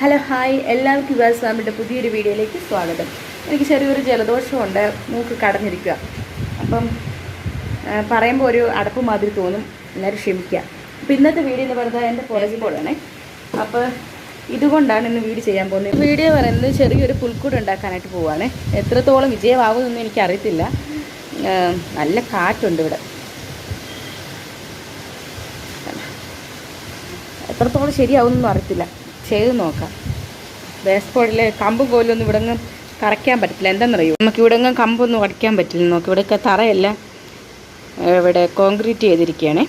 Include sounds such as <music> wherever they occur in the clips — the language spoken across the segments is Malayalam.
Hello hi. എല്ലാവർക്കും വിവാസ് നമ്മുടെ പുതിയൊരു വീഡിയോയിലേക്ക് സ്വാഗതം. എനിക്ക് ചെറിയൊരു ജലദോഷമുണ്ട്. മൂക്ക് കടഞ്ഞിരിക്കുക. അപ്പം പറയുമ്പോൾ ഒരു അടപ്പ് മാതിരി തോന്നും. എല്ലാവരും ക്ഷമിക്കുക. അപ്പം ഇന്നത്തെ വീഡിയോ എന്ന് പറയുന്നത് എന്റെ പുറകിപ്പോഴാണേ അപ്പോൾ ഇതുകൊണ്ടാണ് ഇന്ന് വീഡിയോ ചെയ്യാൻ പോകുന്നത്. വീഡിയോ പറയുന്നത് ചെറിയൊരു പുൽക്കൂട് ഉണ്ടാക്കാനായിട്ട് പോവുകയാണ് എത്രത്തോളം വിജയമാകുമെന്നൊന്നും എനിക്കറിയത്തില്ല. നല്ല കാറ്റുണ്ട് ഇവിടെ. എത്രത്തോളം ശരിയാവുമെന്നൊന്നും അറിയത്തില്ല. ചെയ്ത് നോക്കാം. ബേസ്ബോളിൽ കമ്പും കോലൊന്നും ഇവിടെ നിന്ന് കറയ്ക്കാൻ പറ്റില്ല. എന്തെന്നറിയോ? നമുക്ക് ഇവിടെ ഒന്നും കമ്പൊന്നും അടിക്കാൻ പറ്റില്ല. നോക്ക് ഇവിടെയൊക്കെ തറയല്ല ഇവിടെ കോൺക്രീറ്റ് ചെയ്തിരിക്കുകയാണേ.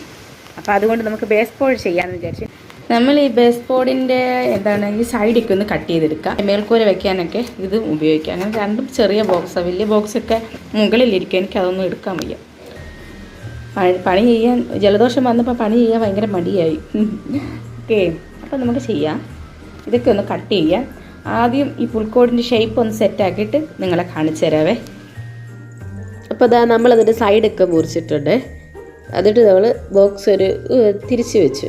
അപ്പോൾ അതുകൊണ്ട് നമുക്ക് ബേസ് ബോർഡ് ചെയ്യാമെന്ന് വിചാരിച്ചു നമ്മൾ ഈ ബേസ് ബോർഡിന്റെ എന്താണ് ഈ സൈഡൊക്കെ ഒന്ന് കട്ട് ചെയ്തെടുക്കാം. മേൽക്കൂര വെക്കാനൊക്കെ ഇത് ഉപയോഗിക്കാം. അങ്ങനെ രണ്ടും ചെറിയ ബോക്സാണ് വലിയ ബോക്സൊക്കെ മുകളിലിരിക്കും എനിക്ക് അതൊന്നും എടുക്കാൻ വയ്യ. പണി ചെയ്യാൻ ജലദോഷം വന്നപ്പോൾ പണി ചെയ്യാൻ ഭയങ്കര മടിയായി. <laughs> ഓക്കെ അപ്പോൾ നമുക്ക് ചെയ്യാം. ഇതൊക്കെ ഒന്ന് കട്ട് ചെയ്യാം ആദ്യം ഈ പുൽക്കോടിന്റെ ഷേപ്പ് ഒന്ന് സെറ്റാക്കിയിട്ട് നിങ്ങളെ കാണിച്ചു തരാവേ. അപ്പോൾ അതാ നമ്മളതിന്റെ സൈഡൊക്കെ മുറിച്ചിട്ടുണ്ട്. എന്നിട്ട് നമ്മൾ ബോക്സ് ഒരു തിരിച്ച് വെച്ചു.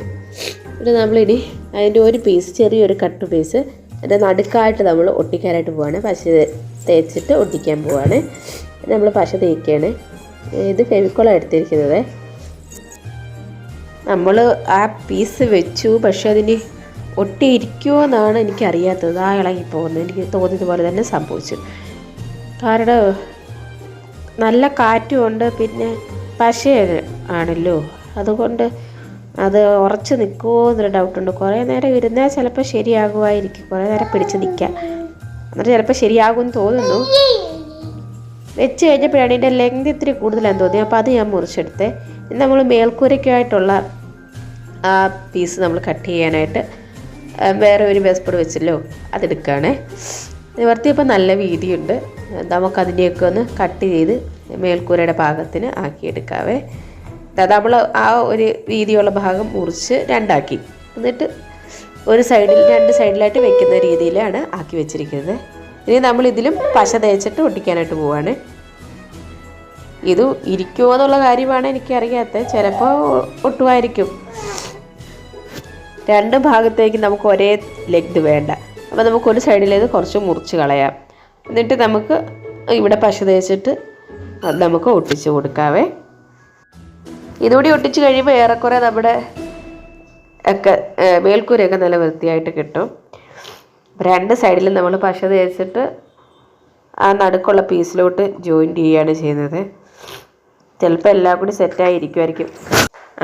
എന്നിട്ട് നമ്മളിനി അതിന്റെ ഒരു പീസ് ചെറിയൊരു കട്ട് പീസ് അതിന്റെ നടുക്കായിട്ട് നമ്മൾ ഒട്ടിക്കാനായിട്ട് പോവാണ്. പശ തേച്ചിട്ട് ഒട്ടിക്കാൻ പോവാണ്. നമ്മൾ പശ തേക്കുകയാണ് ഇത് ഫെവിക്കോളാണ് എടുത്തിരിക്കുന്നത്. നമ്മൾ ആ പീസ് വെച്ചു പക്ഷെ അതിന് ഒട്ടിയിരിക്കുമോ എന്നാണ് എനിക്കറിയാത്തത്. ആ ഇളകി പോകുന്നത് എനിക്ക് തോന്നിയതുപോലെ തന്നെ സംഭവിച്ചു. കാരണം നല്ല കാറ്റുമുണ്ട് പിന്നെ പശ ആണല്ലോ. അതുകൊണ്ട് അത് ഉറച്ച് നിൽക്കുമോ എന്നൊരു ഡൗട്ടുണ്ട്. കുറേ നേരം ഇരുന്നാൽ ചിലപ്പോൾ ശരിയാകുമായിരിക്കും. കുറേ നേരം പിടിച്ച് നിൽക്കാം. എന്നിട്ട് ചിലപ്പോൾ ശരിയാകുമെന്ന് തോന്നുന്നു. വെച്ച് കഴിഞ്ഞപ്പോഴാണ് ഇതിന്റെ ലെങ്ത് ഇത്തിരി കൂടുതലാണെന്ന് തോന്നി അപ്പോൾ അത് ഞാൻ മുറിച്ചെടുത്തേ. ഇനി നമ്മൾ മേൽക്കൂരയ്ക്കായിട്ടുള്ള ആ പീസ് നമ്മൾ കട്ട് ചെയ്യാനായിട്ട് വേറെ ഒരു വേസ്പോട് വെച്ചല്ലോ അതെടുക്കുകയാണേ നിവർത്തിയപ്പോൾ നല്ല വീതിയുണ്ട്. നമുക്കതിനെയൊക്കെ ഒന്ന് കട്ട് ചെയ്ത് മേൽക്കൂരയുടെ പാകത്തിന് ആക്കിയെടുക്കാവേ. നമ്മൾ ആ ഒരു വീതിയുള്ള ഭാഗം മുറിച്ച് രണ്ടാക്കി. എന്നിട്ട് ഒരു സൈഡിൽ രണ്ട് സൈഡിലായിട്ട് വെക്കുന്ന രീതിയിലാണ് ആക്കി വെച്ചിരിക്കുന്നത്. ഇനി നമ്മൾ ഇതിലും പശ തേച്ചിട്ട് ഒട്ടിക്കാനായിട്ട് പോവാണ്. ഇത് ഇരിക്കുമോ എന്നുള്ള കാര്യമാണ് എനിക്കറിയാത്തത്. ചിലപ്പോൾ ഒട്ടുമായിരിക്കും. രണ്ട് ഭാഗത്തേക്ക് നമുക്ക് ഒരേ ലെഗ്ത് വേണ്ട. അപ്പോൾ നമുക്ക് ഒരു സൈഡിലേത് കുറച്ച് മുറിച്ച് കളയാം. എന്നിട്ട് നമുക്ക് ഇവിടെ പശു തേച്ചിട്ട് നമുക്ക് ഒട്ടിച്ച് കൊടുക്കാവേ. ഇതുകൂടി ഒട്ടിച്ച് കഴിയുമ്പോൾ ഏറെക്കുറെ നമ്മുടെ ഒക്കെ മേൽക്കൂരയൊക്കെ നല്ല വൃത്തിയായിട്ട് കിട്ടും. രണ്ട് സൈഡിലും നമ്മൾ പശ തേച്ചിട്ട് ആ നടുക്കുള്ള പീസിലോട്ട് ജോയിന്റ് ചെയ്യുകയാണ് ചെയ്യുന്നത്. ചിലപ്പോൾ എല്ലാം കൂടി സെറ്റായിരിക്കുമായിരിക്കും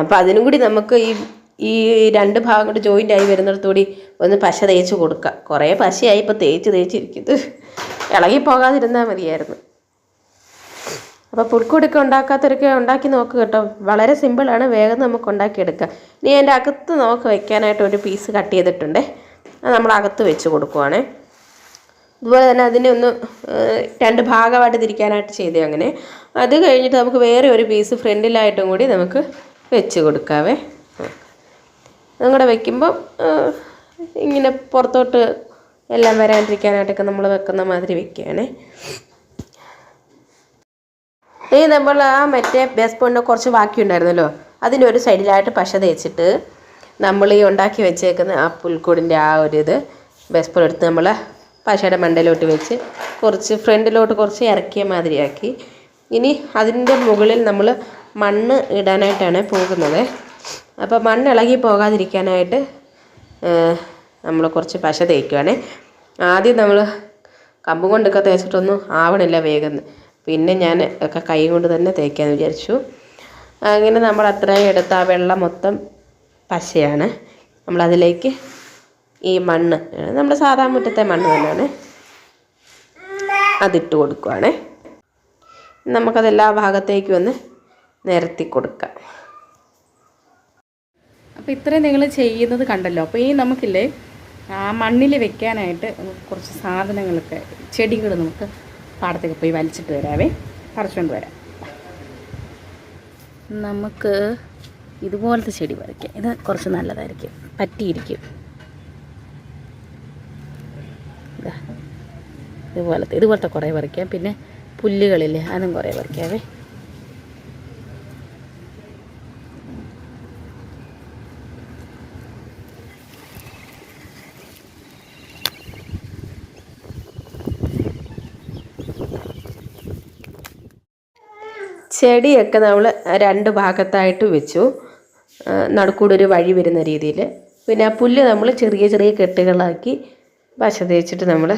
അപ്പോൾ അതിനും കൂടി നമുക്ക് ഈ ഈ രണ്ട് ഭാഗം കൂടി ജോയിന്റ് ആയി വരുന്നിടത്തുകൂടി ഒന്ന് പശ തേച്ച് കൊടുക്കുക കുറേ പശയായി ഇപ്പോൾ തേച്ച് തേച്ചിരിക്കുന്നത് ഇളകി പോകാതിരുന്നാൽ മതിയായിരുന്നു. അപ്പോൾ പുൽക്കൂടൊക്കെ ഉണ്ടാക്കാത്തവരൊക്കെ ഉണ്ടാക്കി നോക്ക് കേട്ടോ. വളരെ സിമ്പിളാണ് വേഗം നമുക്ക് ഉണ്ടാക്കിയെടുക്കാം. ഇനി അതിന്റെ അകത്ത് നമുക്ക് വെക്കാനായിട്ട് ഒരു പീസ് കട്ട് ചെയ്തിട്ടുണ്ട്. അത് നമ്മൾ അകത്ത് വെച്ച് കൊടുക്കുവാണേ. അതുപോലെ തന്നെ അതിനെ ഒന്ന് രണ്ട് ഭാഗമായിട്ട് തിരിക്കാനായിട്ട് ചെയ്തേ അങ്ങനെ. അത് കഴിഞ്ഞിട്ട് നമുക്ക് വേറെ ഒരു പീസ് ഫ്രണ്ടിലായിട്ടും കൂടി നമുക്ക് വെച്ച് കൊടുക്കാവേ. നിങ്ങളുടെ വെക്കുമ്പം ഇങ്ങനെ പുറത്തോട്ട് എല്ലാം വരാണ്ടിരിക്കാനായിട്ടൊക്കെ നമ്മൾ വെക്കുന്ന മാതിരി വെക്കുകയാണേ ഈ നമ്മൾ ആ മറ്റേ ബേസ് പോയിന്റ് കുറച്ച് ബാക്കി ഉണ്ടായിരുന്നല്ലോ അതിന്റെ ഒരു സൈഡിലായിട്ട് പശ തേച്ചിട്ട് നമ്മൾ ഈ ഉണ്ടാക്കി വെച്ചേക്കുന്ന ആ പുൽക്കൂടിന്റെ ആ ഒരു ഇത് ബേസ് പോയിന്റ് എടുത്ത് നമ്മൾ പശയുടെ മണ്ടയിലോട്ട് വെച്ച് കുറച്ച് ഫ്രണ്ടിലോട്ട് കുറച്ച് ഇറക്കിയ മാതിരിയാക്കി. ഇനി അതിന്റെ മുകളിൽ നമ്മൾ മണ്ണ് ഇടാനായിട്ടാണ് പോകുന്നത്. അപ്പോൾ മണ്ണ് പോകാതിരിക്കാനായിട്ട് നമ്മൾ കുറച്ച് പശ തേക്കുവാണേ. ആദ്യം നമ്മൾ കമ്പ് കൊണ്ടൊക്കെ തേച്ചിട്ടൊന്നും ആവണില്ല വേഗം. പിന്നെ ഞാൻ ഒക്കെ കൈ കൊണ്ട് തന്നെ തേക്കാമെന്ന് വിചാരിച്ചു. അങ്ങനെ നമ്മൾ അത്രയും എടുത്ത ആ വെള്ളം മൊത്തം പശയാണ്. നമ്മളതിലേക്ക് ഈ മണ്ണ് നമ്മുടെ സാധാ മുറ്റത്തെ മണ്ണ് തന്നെയാണ് അതിട്ട് കൊടുക്കുവാണേ. നമുക്കത് എല്ലാ ഭാഗത്തേക്കും ഒന്ന് നിരത്തി കൊടുക്കാം. അപ്പോൾ ഇത്രയും നിങ്ങൾ ചെയ്യുന്നത് കണ്ടല്ലോ. അപ്പോൾ ഈ നമുക്കില്ലേ ആ മണ്ണിൽ വെക്കാനായിട്ട് കുറച്ച് സാധനങ്ങളൊക്കെ ചെടികൾ നമുക്ക് പാടത്തേക്ക് പോയി വലിച്ചിട്ട് വരാവേ. പറിച്ചുകൊണ്ട് വരാം. നമുക്ക് ഇതുപോലത്തെ ചെടി പറിക്കാം. ഇത് കുറച്ച് നല്ലതായിരിക്കും. പറ്റിയിരിക്കും. ഇതാ ഇതുപോലത്തെ ഇതുപോലത്തെ കുറേ പറിക്കാം. പിന്നെ പുല്ലുകളില്ലേ അതും കുറേ പറിക്കാവേ. ചെടിയൊക്കെ നമ്മൾ രണ്ട് ഭാഗത്തായിട്ട് വെച്ചു. നടുക്കൂടെ ഒരു വഴി വരുന്ന രീതിയിൽ പിന്നെ ആ പുല്ല് നമ്മൾ ചെറിയ ചെറിയ കെട്ടുകളാക്കി പശ തേച്ചിട്ട് നമ്മൾ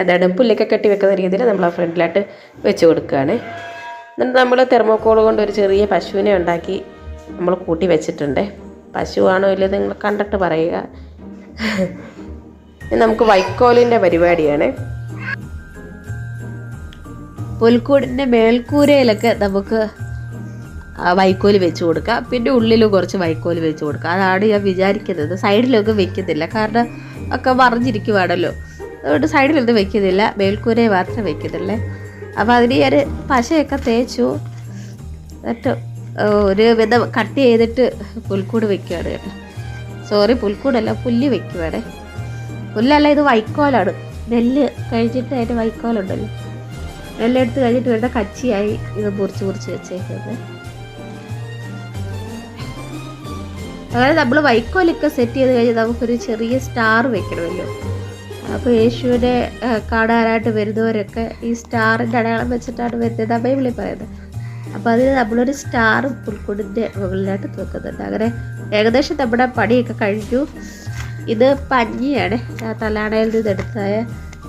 ഏതാണ് പുല്ലൊക്കെ കെട്ടി വെക്കുന്ന രീതിയിൽ നമ്മൾ ആ ഫ്രണ്ടിലായിട്ട് വെച്ച് കൊടുക്കുകയാണ്. എന്നിട്ട് നമ്മൾ തെർമോക്കോൾ കൊണ്ട് ഒരു ചെറിയ പശുവിനെ ഉണ്ടാക്കി നമ്മൾ കൂട്ടി വെച്ചിട്ടുണ്ട്. പശുവാണോ ഇല്ലയോ നിങ്ങൾ കണ്ടിട്ട് പറയുക. നമുക്ക് വൈക്കോലിന്റെ പരിപാടിയാണ്. പുൽക്കൂടിന്റെ മേൽക്കൂരയിലൊക്കെ നമുക്ക് ആ വൈക്കോൽ വെച്ച് കൊടുക്കുക പിന്നെ ഉള്ളിലും കുറച്ച് വൈക്കോൽ വെച്ച് കൊടുക്കുക അതാണ് ഞാൻ വിചാരിക്കുന്നത്. സൈഡിലൊക്കെ വെക്കുന്നില്ല കാരണം ഒക്കെ മറിഞ്ഞിരിക്കുവാണല്ലോ. അതുകൊണ്ട് സൈഡിലൊന്നും വെക്കുന്നില്ല മേൽക്കൂരയെ മാത്രം വെക്കുന്നുള്ളേ അപ്പോൾ അതിന് ഞാൻ പശയൊക്കെ തേച്ചു. എന്നിട്ട് ഒരു വിധ കട്ട് ചെയ്തിട്ട് പുൽക്കൂട് വെക്കുകയാണ് കേട്ടോ. സോറി പുൽക്കൂടല്ല പുല്ല് വെക്കുവാണേ. പുല്ലല്ല ഇത് വൈക്കോലാണ്. നെല്ല് കഴിച്ചിട്ട് അതിന്റെ വൈക്കോലുണ്ടല്ലോ. നെല്ലെടുത്ത് കഴിഞ്ഞിട്ട് വരുന്ന കച്ചിയായി ഇത് മുറിച്ച് മുറിച്ച് വെച്ചേക്കുന്നത് അങ്ങനെ നമ്മൾ വൈക്കോലൊക്കെ സെറ്റ് ചെയ്ത് കഴിഞ്ഞാൽ നമുക്കൊരു ചെറിയ സ്റ്റാർ വെക്കണമല്ലോ. അപ്പോൾ യേശുവിനെ കാണാനായിട്ട് വരുന്നവരൊക്കെ ഈ സ്റ്റാറിന്റെ അടയാളം വെച്ചിട്ടാണ് വരുന്നത് ബൈബിളിൽ പറയുന്നത്. അപ്പോൾ അതിന് നമ്മളൊരു സ്റ്റാർ പുൽക്കൂടിന്റെ മുകളിലായിട്ട് തൂക്കുന്നുണ്ട് അങ്ങനെ ഏകദേശം നമ്മുടെ പണിയൊക്കെ കഴിഞ്ഞു. ഇത് പഞ്ഞിയാണ്. തലാടയിൽ നിന്ന് എടുത്തായ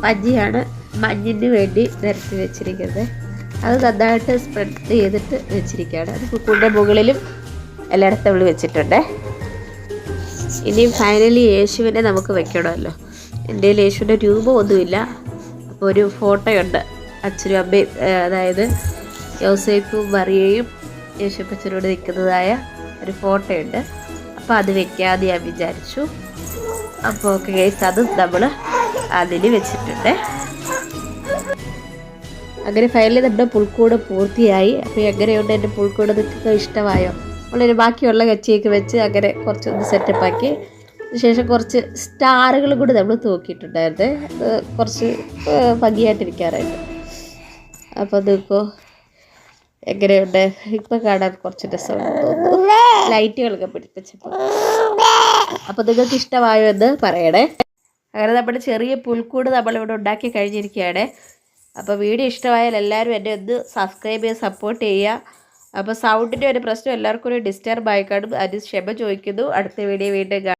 പഞ്ഞിയാണ്. മഞ്ഞിന് വേണ്ടി നിരത്തി വെച്ചിരിക്കുന്നത്. അത് നന്നായിട്ട് സ്പ്രെഡ് ചെയ്തിട്ട് വെച്ചിരിക്കുകയാണ്. അത് പുൽക്കൂടിന്റെ മുകളിലും എല്ലായിടത്തും നമ്മൾ വെച്ചിട്ടുണ്ട്. ഇനി ഫൈനലി യേശുവിനെ നമുക്ക് വെക്കണമല്ലോ. എന്റെ കയ്യിൽ യേശുവിന്റെ രൂപമൊന്നുമില്ല. അപ്പോൾ ഒരു ഫോട്ടോയുണ്ട്. അച്ഛനും അമ്മയും അതായത് യോസേപ്പും മറിയയും യേശുപ്പച്ചനോട് നിൽക്കുന്നതായ ഒരു ഫോട്ടോയുണ്ട്. അപ്പോൾ അത് വെക്കാതെ ഞാൻ വിചാരിച്ചു. അപ്പോൾ ഓക്കെ കേസ് അത് നമ്മൾ അതിന് വെച്ചിട്ടുണ്ട്. അങ്ങനെ ഫൈനലി നമ്മുടെ പുൽക്കൂട് പൂർത്തിയായി. അപ്പോൾ എങ്ങനെയുണ്ട് എന്റെ പുൽക്കൂട് നിങ്ങൾക്ക് ഇഷ്ടമായോ? വളരെ ബാക്കിയുള്ള കച്ചിയൊക്കെ വെച്ച് അങ്ങനെ കുറച്ചൊന്ന് സെറ്റപ്പ് ആക്കി. ശേഷം കുറച്ച് സ്റ്റാറുകൾ കൂടി നമ്മൾ തൂക്കിയിട്ടുണ്ടായിരുന്നു. കുറച്ച് ഭംഗിയായിട്ടിരിക്കാറുണ്ട് അപ്പോൾ നോക്കൂ എങ്ങനെയുണ്ട്? ഇപ്പം കാണാൻ കുറച്ച് രസമുണ്ട് ലൈറ്റുകളൊക്കെ പിടിപ്പിച്ചപ്പോൾ. അപ്പോൾ നിങ്ങൾക്ക് ഇഷ്ടമായോ എന്ന് പറയണേ. അങ്ങനെ നമ്മുടെ ചെറിയ പുൽക്കൂട് നമ്മളിവിടെ ഉണ്ടാക്കി കഴിഞ്ഞിരിക്കുകയാണ്. അപ്പോൾ വീഡിയോ ഇഷ്ടമായാൽ എല്ലാവരും എന്നെ ഒന്ന് സബ്സ്ക്രൈബ് ചെയ്ത് സപ്പോർട്ട് ചെയ്യുക. അപ്പോൾ സൗണ്ടിന്റെ ഒരു പ്രശ്നം എല്ലാവർക്കും ഒരു ഡിസ്റ്റർബ് ആയിക്കാണും. കാണും അത് ക്ഷമ ചോദിക്കുന്നു. അടുത്ത വീഡിയോ വീണ്ടും